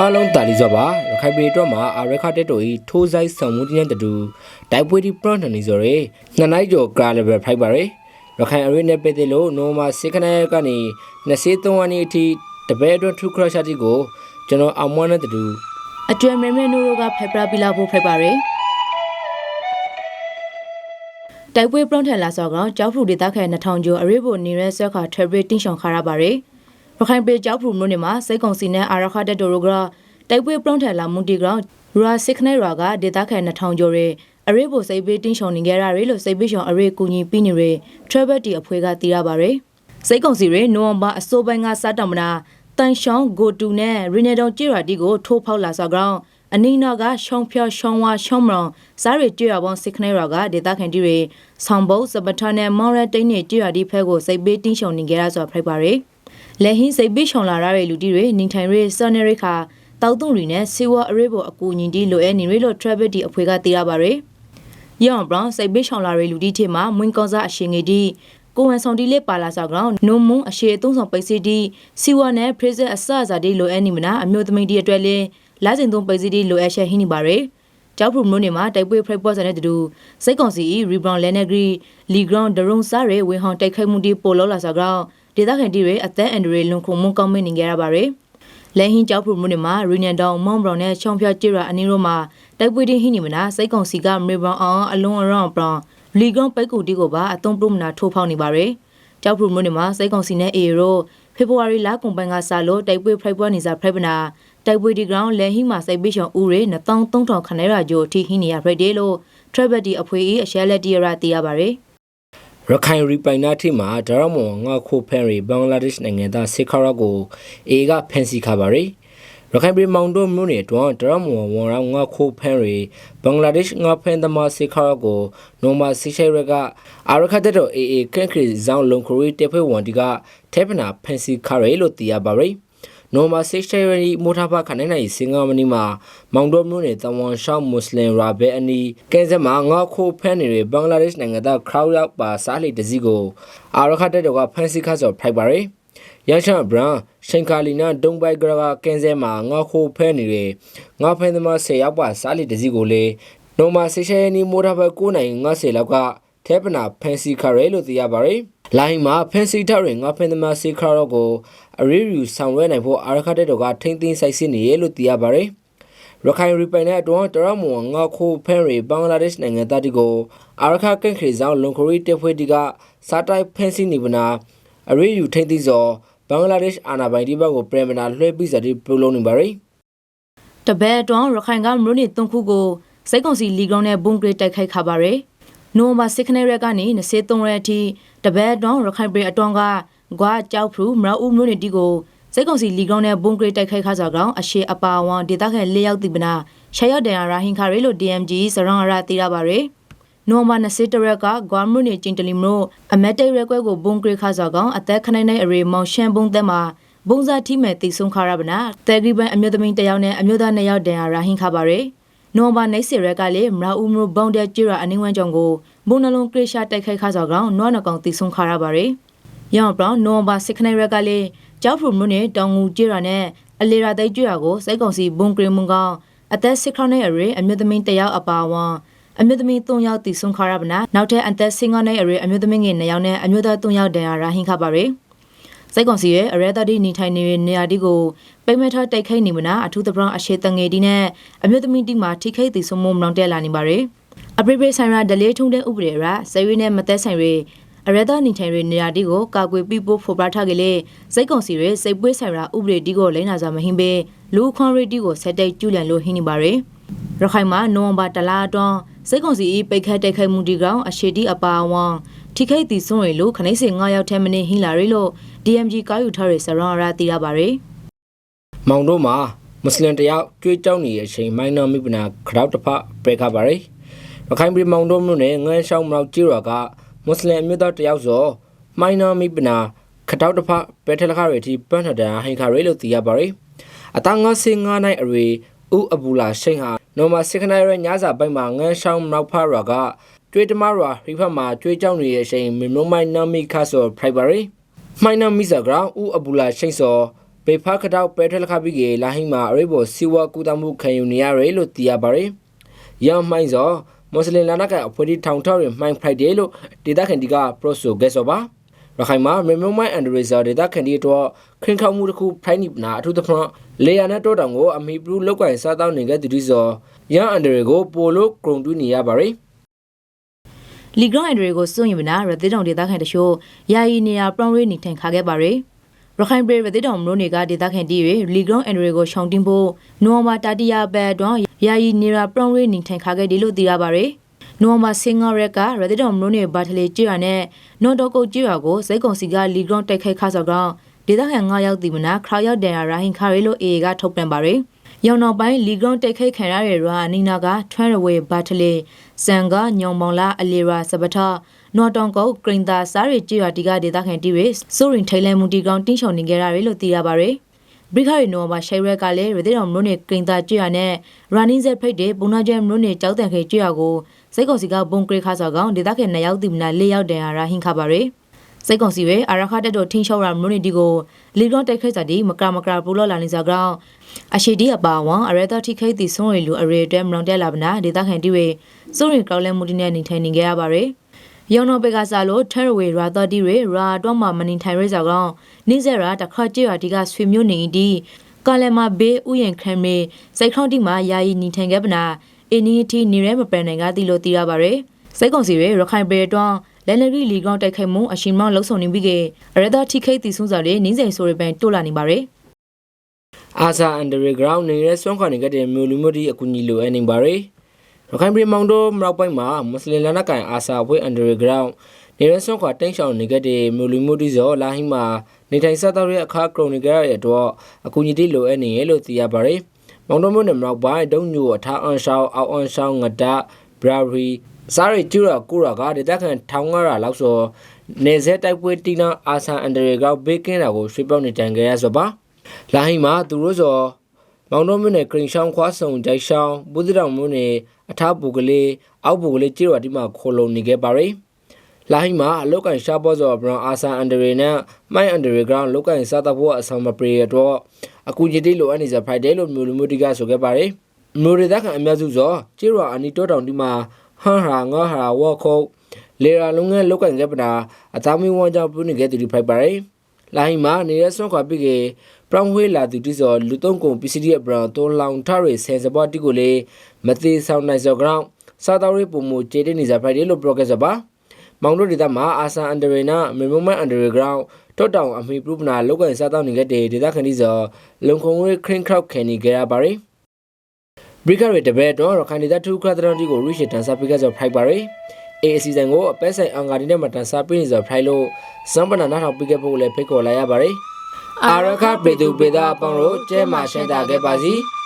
အားလုံးတာလီစွာပါရခိုင်ပြည်အတွက်မှာအာရခတက်တိုဤထိုးဆိုင်ဆောင်မှုတင်းတဲ့တူတိုက်ပွဲဒီပရန်တနီဆိုရဲနှစ်နိုင်ကျော်ကရာလဘယ်ဖိုက်ပါရရခိုင်အရေးနဲ့ပတ်သက်လို့နိုမာစစ်ခနဲကနေ23ရက်နေ့အထိတပည့်အတွက်ထူခရရှာတီကိုကျွန်တော်အောင်မွန်းတဲ့တူအကျွဲမဲမဲနိုးတို့ကဖက်ပရာပီလာဖို့ဖိတ်ပါရယ်တိုက်ပွဲပရုံးထန်လာစောကောင်ကြောက်ဖူဒေသခံ2000ကျော်အရေးပေါ်နေရဲဆွဲခါထရဘရတင်းရှောင်ခါရပါရယ် ရခိုင်ပြည်ကြောက်ဖူမြို့နယ်မှာစိတ်ကုံစီနဲ့အာရခတက်တိုရိုကတိုက်ပွဲပရုံးထန်လာမွန်တီဂရောင်းရာစစ်ခနဲရာကဒေသခံ2000ကျော်ရဲ့အရေးပေါ်စိတ်ပေးတင်းရှောင်နေကြရရလို့စိတ်ပေးရှောင်အရေးကူညီပြီးနေရထရဘတီအဖွဲ့ကတီးရပါရယ်စိတ်ကုံစီရဲနိုဝင်ဘာအစိုးပိုင်းကစတမနာတန်ရှောင်းဂိုတူနဲ့ရီနေဒုံကြည်ရာတီကိုထိုးဖောက်လာစောကောင်အနီနာကရှောင်းဖြောရှောင်းဝါရှောင်းမရောင်စားရကြရပေါင်းစစ်ခနဲရာကဒေတာခန်တီတွေဆောင်းဘုတ်စပထနဲ့မောင်ရတိန်နဲ့ကြရဒီဖဲကိုစိတ်ပေးတင်းရှောင်နေကြရဆိုဖိုက်ပါရယ် လက်ဟင်းစိတ်ပေးရှောင်လာရတဲ့လူတီတွေနင်ထိုင်ရဲစနေရိခါတောက်တုံရီနဲ့စီဝါအရေးပေါ်အကူညီတီလိုအဲနေရဲလို့ travel ဒီအဖွဲ့ကတေးရပါရယ်ရောင်ဘရောင်စိတ်ပေးရှောင်လာတဲ့လူတီထဲမှာမွင်းကောစားအရှင်ငယ်တီကိုဝန်ဆောင်တီလေးပါလာဆောက်ကောင်နုံမုံအရှိအသုံးဆောင်ပိတ်စီတီစီဝါနဲ့ဖရစ်ဇက်အစအစာတီလိုအဲနေမနာအမျိုးသမီးတီအတွက်လင်းလာစဉ်သုံးပိတ်စီတီလိုအပ်ချက်ဟင်းနေပါရယ်ကျောက်ဖရူမြို့နယ်မှာတိုက်ပွဲဖရိုက်ပေါ်ဆန်တဲ့တူစိတ်ကောင်စီရီဘရောင်လဲနေဂရီလီဂရောင်းဒရုံစားရဲဝေဟောင်တိုက်ခိုက်မှုတီပိုလောလာဆောက်ကောင် ဒေသခံတီတွေအသက်အန်ဒရီလွန်ခုံမုံကောင်းမင်းနေကြရပါရယ်လဲဟင်းကျောက်ဖရူမြို့နယ်မှာရီနန်တောင်မောင်ဘရောင်နဲ့ချောင်းဖြတ်ကြရအနည်းတို့မှာတိုက်ပွဲတင်းဟင်းနေမနာစိတ်ကောင်စီကမေဘရောင်အောင်အလုံးအရောင်ဘရောင်လီဂရောင်းပိတ်ကူတီကိုပါအသုံးပြုမနာထိုးဖောက်နေပါရယ်ကျောက်ဖရူမြို့နယ်မှာစိတ်ကောင်စီနဲ့အေရိုဖေဖော်ဝါရီလကုန်ပိုင်းကစလို့တိုက်ပွဲဖိုက်ပွဲနေစားဖိုက်ပနာတိုက်ပွဲဒီဂရောင်းလဲဟိမှာစိတ်ပိရှောင်ဦးရေ2300ခနဲရာဂျိုထိဟိနေရဖရက်ဒေလို့ travel ဒီအဖွေအအရှဲလက်တီရတီးရပါရယ် ရခိုင်ရီပိုင်နာထိမှာဒရမောငါခိုဖန်ရီဘင်္ဂလားဒေ့ရှ်နိုင်ငံသားစစ်ခါရကိုအေကဖန်စီခါပါရယ်ရခိုင်ပြည်မောင်တို့မြို့နယ်တွင်ဒရမောဝန်ရောငါခိုဖန်ရီဘင်္ဂလားဒေ့ရှ်ငါဖန်သမာစစ်ခါရကိုနိုမာစီရှိရကအာရခတ်တဲ့အေအေကန်ခရီဇောင်းလုံခရီတေဖေဝန်ဒီကတေပနာဖန်စီခါရယ်လို့သိရပါရယ် နိုမာစစ်ရှိရီမိုတာပါခနိုင်နိုင်စင်ကာမနီမှာမောင်တို့မြို့နယ်တဝန်ရှောင်းမွတ်စလင်ရာဘဲအနီကဲစမှာငါခိုဖန်နေဘင်္ဂလားဒေ့ရှ်နိုင်ငံသားခရောက်ရောက်ပါစားလေတစည်းကိုအာရခတ်တဲ့ကဖန်စီခါဆိုဖိုက်ပါရယ်ရန်ချန်ဘရန်ရှင်ကာလီနာဒုံဘိုက်ဂရကကင်းစဲမှာငါခိုဖဲနေတယ်ငါဖဲသမား10ရောက်ပါစားလီတစီကိုလေနိုမာဆေရှဲနီမိုတာဘ9နိုင်ငါ10လောက်ကထဲပနာဖန်စီခရဲလို့သိရပါတယ် လိုင်းမှာဖန်စီထရင်ငါဖန်သမားစေခါတော့ကိုအရီယူဆောင်ရွက်နိုင်ဖို့အာရခတဲ့တော့ကထိမ့်သိမ်းဆိုင်စစ်နေရလို့သိရပါတယ်ရခိုင်ရီပိုင်နဲ့အတွန်းတရမွန်ငါခိုဖန်ရီဘင်္ဂလားဒေ့ရှ်နိုင်ငံသားတီကိုအာရခကန့်ခရီဆောင်လွန်ခရီတက်ဖွဲ့တီကစားတိုက်ဖန်စီနေပနာအရီယူထိမ့်သိမ်းစောဘင်္ဂလားဒေ့ရှ်အာဏာပိုင်ဒီဘက်ကိုပရမနာလွှဲပြီးစတဲ့ပြုလုပ်နေပါရယ်တပည့်အတွန်းရခိုင်ကမြို့နယ်၃ခုကိုစိတ်ကုံစီလီဂရောင်းနဲ့ဘုံဂရစ်တိုက်ခိုက်ခါပါရယ် နိုမာစစ်ခနဲရက်ကနေ23ရက်အထိတပည့်အတွန်းရခိုင်ပြည်အတွန်းကဂွာကြောက်ဖရူမရဦးမြို့နယ်တီကိုစိတ်ကုံစီလီဂရောင်းနဲ့ဘုံဂရစ်တိုက်ခိုက်ခါစားကောင်အရှိအပါဝံဒေသခံ၄ယောက်တိပနာရှရောက်တန်ရာဟင်ခါရဲလို့ DMG စရန်ရာတီရပါရယ်နိုမာ20တရက်ကဂွာမွနေကျင်တလီမလို့အမက်တိတ်ရက်ကွဲကိုဘုံဂရခါစောကောင်အသက်ခနိုင်နိုင်အရေမောင်ရှန်ဘုံသက်မှာဘုံစားထိမဲ့တိဆုံခါရပနာတဲဂရီပန်အမျိုးသမီးတစ်ယောက်နဲ့အမျိုးသားနှစ်ယောက်တန်ရာဟင်ခါပါရယ် နိုဘာနိုင်စီရက်ကလေမရာဦးမျိုးဘုံတဲ့ကျရအနင်းဝမ်းကြောင့်ကိုဘုံနှလုံးကရရှာတိုက်ခိုက်ခါစောကောင်နွားနှကောင်တိဆုံခါရပါရယ်ရောင်ဘရောင်နိုဘာစစ်ခနိုင်ရက်ကလေကျောက်ဖရူမြို့နယ်တောင်ငူကျရနဲ့အလေရာသိကျရကိုစိတ်ကောင်စီဘုံကရမွန်ကောင်အသက်စစ်ခနဲ့အရေအမျိုးသမီးတစ်ယောက်အပါဝံအမျိုးသမီး၃ယောက်တည်ဆုံခါရပနာနောက်ထပ်အသက်စင်ကနဲ့အရေအမျိုးသမီးငယ်၂ယောက်နဲ့အမျိုးသား၃ယောက်တန်ရာဟင်ခါပါရယ် စိတ်ကွန်စီရဲ့အရဲတတိနေထိုင်နေတဲ့နေရာဒီကိုပိမထတိုက်ခိုက်နေမနာအထူးသဖြင့်အရှိတငယ်ဒီနဲ့အမျိုးသမီးတိမှာထိခိုက်တည်ဆုံမှုမလောင်တက်လာနေပါရယ်အပရိပရိဆိုင်ရာဒလေးထုံးတဲ့ဥပဒေရာဆယ်ရီနဲ့မသက်ဆိုင်ရအရသာနေထိုင်ရနေရာဒီကိုကာကွယ်ပြီးဖို့ဖော်ပြထားကြလေစိတ်ကွန်စီရဲ့စိတ်ပွေးဆိုင်ရာဥပဒေဒီကိုလိမ့်နာစွာမဟင်းပေလူခွန်ရီဒီကိုဆက်တိုက်ကျူလန်လို့ဟင်းနေပါရယ်ရခိုင်မှာနိုဝင်ဘာတလအတွင်းစိတ်ကွန်စီပိတ်ခတ်တိုက်ခိုက်မှုဒီကောင်အရှိတီအပါဝံ ထိခိုက်တီစွန့်ရလို့ခနိုင်စင်9ယောက်ထဲမင်းဟင်းလာရလို့ DMG ကားယူထားတဲ့စရန်ရာတီရပါရယ်မောင်တို့မှာမွတ်စလင်တယောက်ကြွေးကြောက်နေတဲ့အချိန်မိုင်းနာမိပနာခရောက်တစ်ဖက်ပြေခပါရယ်ရခိုင်ပြည်မောင်တို့မြို့နယ်ငန်းရှောင်းမောက်ကြီးရွာကမွတ်စလင်အမျိုးသားတယောက်စောမိုင်းနာမိပနာခတောက်တစ်ဖက်ပဲထလခရတီပန်းထဒန်ဟင်ခရဲလို့သိရပါရယ်အတန်းငါစင်ငါနိုင်အရေဥအဘူလာရှိန်ဟာနော်မစစ်ခနိုင်ရညစာပိုက်မှာငန်းရှောင်းမောက်ဖရွာက ကျွေးတမရွာရိဖက်မှာကျွေးကြောက်နေတဲ့အချိန်မင်းမမိုင်းနာမိခါဆိုဖရိုက်ပါရယ်မိုင်းနာမိဇာဂရာဥအဘူလာရှိန်စောဘပေဖာခတောက်ပဲထက်လက်ခပြီးကေလာဟိမှာအရိဘောစီဝါကူတမှုခံယူနေရတယ်လို့သိရပါတယ်။ရန်မိုင်းစောမွတ်စလင်လာနာကအဖွေးတီထောင်ထောက်ရမှိုင်းဖရိုက်ဒေးလို့ဒေတာခန်ဒီကပရိုဆိုဂက်ဆောပါရခိုင်မှာမေမိုမိုင်းအန်ဒရီဇာဒေတာခန်ဒီတော့ခရင်ခေါမှုတစ်ခုဖိုင်းနိပနာအထူးသဖြင့်လေယာနဲ့တိုးတောင်ကိုအမီပလူလောက်ကိုင်စားတောင်းနေတဲ့သူဒီစောရန်အန်ဒရီကိုပိုလို့ဂရုံတူးနေရပါတယ်။ လီဂရွန်အန်ဒရီကိုစွန့်ရင်မနာရသေးတောင်ဒေသခံတချို့ယာယီနေရာပရောင်းရေးနေထိုင်ခါခဲ့ပါရယ်ရခိုင်ပြည်ရသေးတောင်မလို့နေကဒေသခံတီးရလီဂရွန်အန်ဒရီကိုရှောင်းတင်ဖို့နိုဝမ်ဘာတတိယပတ်တွင်ယာယီနေရာပရောင်းရေးနေထိုင်ခါခဲ့တယ်လို့သိရပါရယ်နိုဝမ်ဘာစင်ငါရက်ကရသေးတောင်မလို့နေဘာထလေကျွရနဲ့နော်တော့ကုတ်ကျွရကိုစိတ်ကုံစီကလီဂရွန်တိုက်ခိုက်ခါဆောက်ကောင်ဒေသခံ9ယောက်တီမနာခရာရောက်တန်ရာဟင်ခါရီလို့အေကထုတ်ပြန်ပါရယ် ရောင်နောက်ပိုင်းလီဂရွန်တိုက်ခိုက်ခံရတဲ့ရွာနီနာကထွန်းရဝေဘာထလေစံကညောင်မောင်လာအလီရာစပထနော်တောင်ကုတ်ဂရင်သာစားရီကြည်ရွာတီကဒေသခံတီတွေစိုးရင်ထိုင်လန်မူတီကောင်တင်းချောင်နေကြရတယ်လို့သိရပါရယ်ဘရိခရီနိုဘာရှိုင်ရက်ကလည်းရသေးတော်မလို့နေဂရင်သာကြည်ရွာနဲ့ရာနင်းဇက်ဖိတ်တဲ့ဘုံနာကျဲမလို့နေကြောက်တန်ခဲကြည်ရွာကိုစိတ်ကော်စီကဘုံကရခါဆောက်ကောင်ဒေသခံနှစ်ယောက်တီမနာလေးယောက်တန်ဟာရာဟင်ခါပါရယ် စိတ်ကောင်စီပဲအာရခတက်တော်ထင်းလျှောက်ရမလို့နေဒီကိုလီဂရွန်တိုက်ခိုက်စာဒီမကရာမကရာပူလော်လာနေစကောင်အရှိဒီအပါဝံအရသာထိခိတ်တီဆုံးရီလူအရေတဲမလွန်တက်လာပနာဒေသခံတီတွေစိုးရင်ကောက်လဲမှုတင်းနဲ့နေထိုင်နေကြရပါရယ်ယောနိုဘေကစားလို့ထရဝေရာသတီတွေရာတော့မှမနေထိုင်ရဲကြကောင်နိစရာတခါကြွရဒီကဆွေမျိုးနေဒီကလမဘေးဥယျင်ခမေစိတ်ခေါင်းတိမှာယာယီနေထိုင်ခဲ့ပနာအင်းနီတီနေရဲမပန်နိုင်ကတီလို့တီရပါရယ်စိတ်ကုန်စီရဲရခိုင်ပေတွန်း လက်နရီလီကောင်တိုက်ခိုက်မှုအရှင်မောင်းလှုပ်ဆောင်နေပြီးကရဒါထိခိတ်တီဆုံးစာတွေနင်းစိန်ဆိုရပန်တိုးလာနေပါရယ်အာဆာအန်ဒရီဂရောင်းနေတဲ့ဆွမ်းခွန်နေကြတဲ့မြို့လူမျိုးတွေအကူအညီလိုအပ်နေပါရယ်ရခိုင်ပြည်မောင်တို့မြောက်ပိုင်းမှာမွတ်စလင်လန်ကန်အာဆာဘွေအန်ဒရီဂရောင်းနေတဲ့ဆွမ်းခွန်တိန့်ရှောင်နေကြတဲ့မြို့လူမျိုးတွေဇော်လာဟိမှာနေထိုင်ဆက်တော်ရဲ့အခါကရုံနေကြရတဲ့တော့အကူအညီတွေလိုအပ်နေရလို့သိရပါရယ်မောင်တို့မြို့နယ်မြောက်ပိုင်းဒုံညိုအထားအန်ရှောင်းအောက်အန်ရှောင်းငဒဘရာရီ စားရီကျူရာကူရာကဒေတာကန်ထောင်းငါရာလောက်ဆိုနေစဲတိုက်ပွဲတီနာအာဆာအန်ဒရီဂရောင်းဘေးကင်းတာကိုရွှေပြောင်းနေတန်ကြရဆိုပါလာဟိမှာသူတို့ဆိုမောင်တော်မြို့နယ်ကရင်ရှောင်းခွားစုံကြိုက်ရှောင်းဘူးတိတောင်မြို့နယ်အထားပူကလေးအောက်ပူကလေးကြေးရွာဒီမှာခိုလုံနေခဲ့ပါရယ်လာဟိမှာအလုတ်ကန်ရှားပေါ်စောဘရန်အာဆန်အန်ဒရီနဲ့မိုင်းအန်ဒရီဂရောင်းလုတ်ကန်စားတဖို့အဆောင်မပရီတော့အကူကြီးတိလိုအပ်နေစဖိုက်တယ်လို့မျိုးလူမျိုးတိကဆိုခဲ့ပါရယ်မျိုးရတဲ့ကအများစုဆိုကြေးရွာအနီတောတောင်ဒီမှာ ဟန်ဟာငါဟာဝါခုတ်လေရာလုံးငယ်လုတ်ကန်ခဲ့ပနာအသားမီဝမ်းကြောင့်ပြုနေခဲ့သူဒီဖိုက်ပါရယ်လာဟိမှာနေတဲ့ဆွမ်းခွာပြီးကေပရောင်ဝေးလာသူတိစောလူသုံးကုန်ပစ္စည်းရဲ့ဘရောင်တိုးလောင်ထရဆယ်စပွားတိကိုလေမသေးဆောင်နိုင်စောကောင်စာတော်ရေးပုံမူကျေတဲ့နေစားဖိုက်တယ်လို့ progress ပါမောင်တို့ဒေသမှာအာဆန်အန်ဒရီနာမေမိုမန်အန်ဒရီဂရောင်းတော့တောင်အမီပရူပနာလောက်ကန်စားတောင်းနေခဲ့တဲ့ဒေသခဏီစောလုံခုံဝေးခရင်ခရောက်ခဲနေကြရပါရီ ဘရိကရတဘဲတော့ရခိုင်ဒေသထူခရတရန်တီကိုရရှိတန်စာပိကစောဖိုက်ပါရီအေအစီဇန်ကိုအပဲဆိုင်အင်္ဂါဒီနဲ့မတန်စာပိနေစောဖိုက်လို့စံပနာနာထောင်ပိခဲ့ဖို့လည်းဖိတ်ခေါ်လိုက်ရပါရီအာရခပေသူပေသားအပေါင်းတို့ကျဲမှရှင်းတာခဲ့ပါစီ။